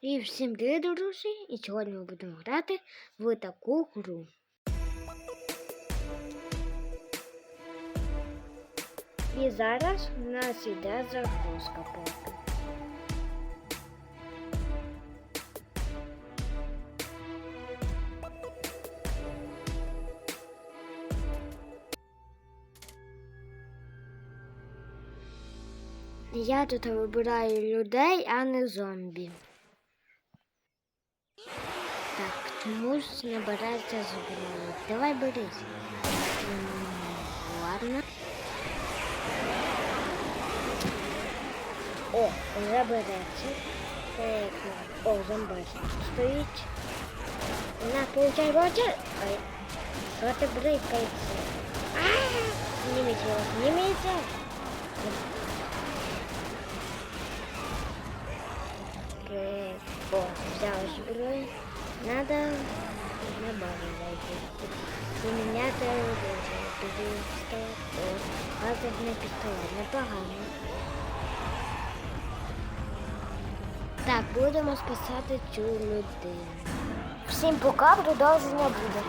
І всім привіт, друзі! І сьогодні ми будемо грати в таку гру. І зараз у нас іде загрузка поки. Я тут вибираю людей, а не зомбі. Муж набирається зброю. Давай берись. Ладно. О, вже береться. О, зомбар стоїть. На, получай роти. Ой. Роти брикається. Снимите а, его, снимите. О, взял зброю. Надо на базу зайти. Поміняти оружие. Пистолет. Лазерный пистолет. пістолет. Непогано. Так, будемо спасати цю людину. Всім пока, продовження буде.